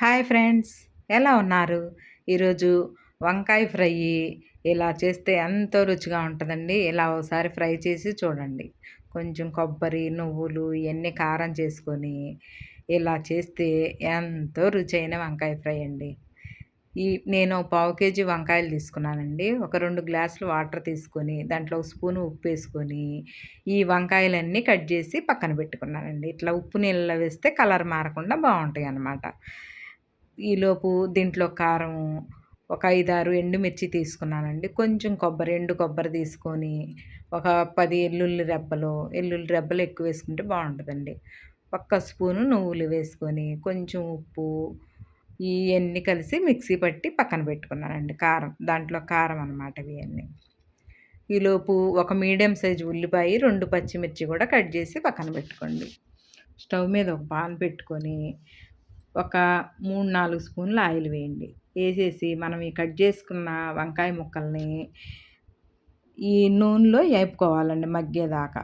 Hi friends ఎలా ఉన్నారు? ఈరోజు వంకాయ ఫ్రై ఇలా చేస్తే ఎంతో రుచిగా ఉంటుందండి. ఇలా ఒకసారి ఫ్రై చేసి చూడండి. కొంచెం కొబ్బరి నువ్వులు ఇవన్నీ కారం చేసుకొని ఇలా చేస్తే ఎంతో రుచైన వంకాయ ఫ్రై అండి. ఈ నేను పావు కేజీ వంకాయలు తీసుకున్నానండి. ఒక రెండు గ్లాసులు వాటర్ తీసుకొని దాంట్లో ఒక స్పూన్ ఉప్పు వేసుకొని ఈ వంకాయలన్నీ కట్ చేసి పక్కన పెట్టుకున్నానండి. ఇట్లా ఉప్పు నీళ్ళలో వేస్తే కలర్ మారకుండా బాగుంటాయి అన్నమాట ఈలోపు దీంట్లో కారం ఒక ఐదారు ఎండుమిర్చి తీసుకున్నానండి. కొంచెం కొబ్బరి ఎండు కొబ్బరి తీసుకొని ఒక పది ఎల్లుల్లి రెబ్బలు ఎల్లుల్లి రెబ్బలు ఎక్కువ వేసుకుంటే బాగుంటుందండి. ఒక్క స్పూను నువ్వులు వేసుకొని కొంచెం ఉప్పు ఇవన్నీ కలిసి మిక్సీ పట్టి పక్కన పెట్టుకున్నానండి కారం దాంట్లో కారం అనమాట ఇవన్నీ ఈలోపు ఒక మీడియం సైజు ఉల్లిపాయ రెండు పచ్చిమిర్చి కూడా కట్ చేసి పక్కన పెట్టుకోండి. స్టవ్ మీద ఒక పాన్ పెట్టుకొని ఒక మూడు నాలుగు స్పూన్ల ఆయిల్ వేయండి. వేసేసి మనం ఈ కట్ చేసుకున్న వంకాయ ముక్కల్ని ఈ నూనెలో వేపుకోవాలండి మగ్గేదాకా.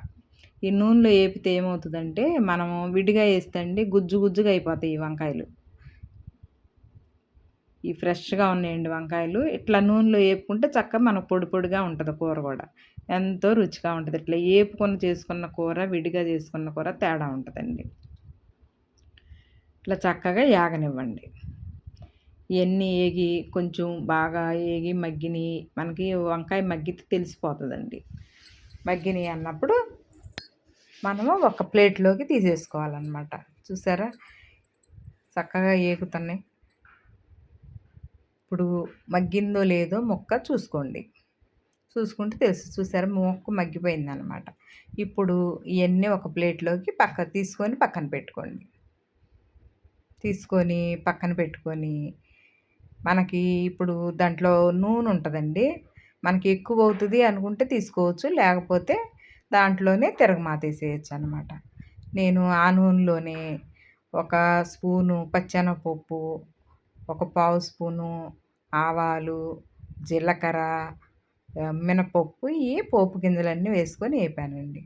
ఈ నూనెలో వేపితే ఏమవుతుందంటే మనము విడిగా వేస్తండి గుజ్జు గుజ్జుగా అయిపోతాయి ఈ వంకాయలు. ఈ ఫ్రెష్గా ఉన్నాయండి వంకాయలు. ఇట్లా నూనెలో వేపుకుంటే చక్కగా మనకు పొడి పొడిగా ఉంటుంది కూర కూడా. ఎంతో రుచిగా ఉంటుంది. ఇట్లా వేపుకొని చేసుకున్న కూర విడిగా చేసుకున్న కూర తేడా ఉంటుందండి. ఇట్లా చక్కగా యాగనివ్వండి. ఇవన్నీ ఏగి కొంచెం బాగా ఏగి మగ్గిని మనకి వంకాయ మగ్గితే తెలిసిపోతుందండి. మగ్గిని అన్నప్పుడు మనము ఒక ప్లేట్లోకి తీసేసుకోవాలన్నమాట. చూసారా? చక్కగా ఏగుతున్నాయి. ఇప్పుడు మగ్గిందో లేదో మొక్క చూసుకోండి. చూసుకుంటే తెలుసు. చూసారా? మొక్క మగ్గిపోయిందనమాట ఇప్పుడు ఇవన్నీ ఒక ప్లేట్లోకి పక్క తీసుకొని పక్కన పెట్టుకోండి. తీసుకొని పక్కన పెట్టుకొని మనకి ఇప్పుడు దాంట్లో నూనె ఉంటుందండి. మనకి ఎక్కువ అవుతుంది అనుకుంటే తీసుకోవచ్చు. లేకపోతే దాంట్లోనే తిరగమాతేసేయచ్చు అనమాట నేను ఆ నూనెలోనే ఒక స్పూను పచ్చెనపప్పు ఒక పావు స్పూను ఆవాలు జీలకర్ర మినపప్పు ఈ పోపు గింజలన్నీ వేసుకొని వేపానండి.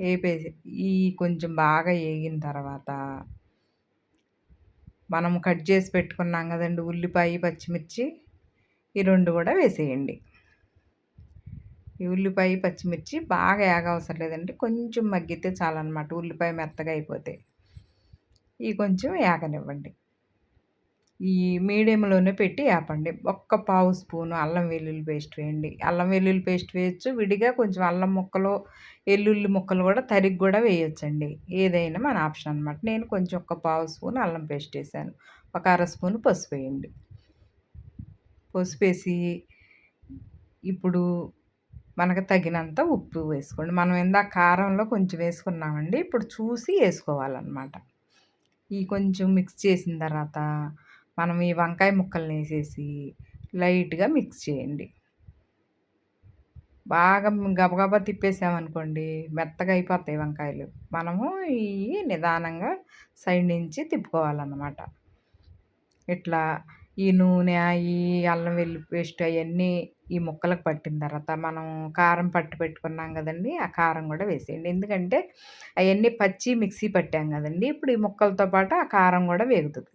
వేపేసి ఈ కొంచెం బాగా వేగిన తర్వాత మనం కట్ చేసి పెట్టుకున్నాం కదండి ఉల్లిపాయ పచ్చిమిర్చి. ఈ రెండు కూడా వేసేయండి. ఈ ఉల్లిపాయ పచ్చిమిర్చి బాగా ఏగవసరం లేదండి కొంచెం మగ్గితే చాలన్నమాట ఉల్లిపాయ మెత్తగా అయిపోతే. ఈ కొంచెం ఏగనివ్వండి. ఈ మీడియంలోనే పెట్టి ఆపండి ఒక్క పావు స్పూను అల్లం వెల్లుల్లి పేస్ట్ వేయండి. అల్లం వెల్లుల్లి పేస్ట్ వేయచ్చు. విడిగా కొంచెం అల్లం ముక్కలు వెల్లుల్లి ముక్కలు కూడా తరిగి కూడా వేయొచ్చండి. ఏదైనా మన ఆప్షన్ అనమాట నేను కొంచెం ఒక పావు స్పూన్ అల్లం పేస్ట్ వేసాను. ఒక అర స్పూన్ పసుపు వేయండి. పసుపు వేసి ఇప్పుడు మనకు తగినంత ఉప్పు వేసుకోండి. మనం ఇందాక కారంలో కొంచెం వేసుకున్నామండి. ఇప్పుడు చూసి వేసుకోవాలన్నమాట. ఈ కొంచెం మిక్స్ చేసిన తర్వాత మనం ఈ వంకాయ ముక్కల్ని వేసేసి లైట్గా మిక్స్ చేయండి. బాగా గబగబా తిప్పేసామనుకోండి మెత్తగా అయిపోతాయి వంకాయలు. మనము ఇవి నిదానంగా సైడ్ నుంచి తిప్పుకోవాలన్నమాట. ఇట్లా ఈ నూనె ఈ అల్లం వెల్లి పేస్ట్ అవన్నీ ఈ ముక్కలకు పట్టిన తర్వాత మనం కారం పట్టి పెట్టుకున్నాం కదండి ఆ కారం కూడా వేసేయండి. ఎందుకంటే అవన్నీ పచ్చి మిక్సీ పట్టాం కదండి ఇప్పుడు ఈ ముక్కలతో పాటు ఆ కారం కూడా వేగుతుంది.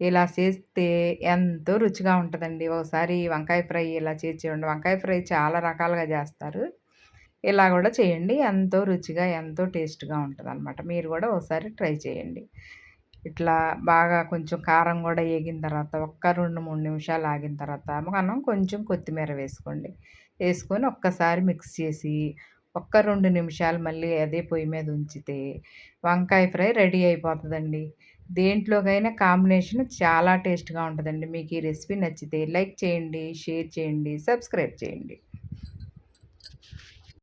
ఇలా చేస్తే ఎంతో రుచిగా ఉంటుందండి. ఒకసారి వంకాయ ఫ్రై ఇలా చేసి చూడండి. వంకాయ ఫ్రై చాలా రకాలుగా చేస్తారు. ఇలా కూడా చేయండి. ఎంతో రుచిగా ఎంతో టేస్ట్గా ఉంటుంది అనమాట మీరు కూడా ఒకసారి ట్రై చేయండి. ఇట్లా బాగా కొంచెం కారం కూడా వేగిన తర్వాత ఒక్క రెండు మూడు నిమిషాలు ఆగిన తర్వాత మనం కొంచెం కొత్తిమీర వేసుకోండి. వేసుకొని ఒక్కసారి మిక్స్ చేసి ఒక్క రెండు నిమిషాలు మళ్ళీ అదే పొయ్యి మీద ఉంచితే వంకాయ ఫ్రై రెడీ అయిపోతుందండి. దేంట్లోకైనా కాంబినేషన్ చాలా టేస్ట్గా ఉంటుందండి. మీకు ఈ రెసిపీ నచ్చితే లైక్ చేయండి షేర్ చేయండి సబ్స్క్రైబ్ చేయండి.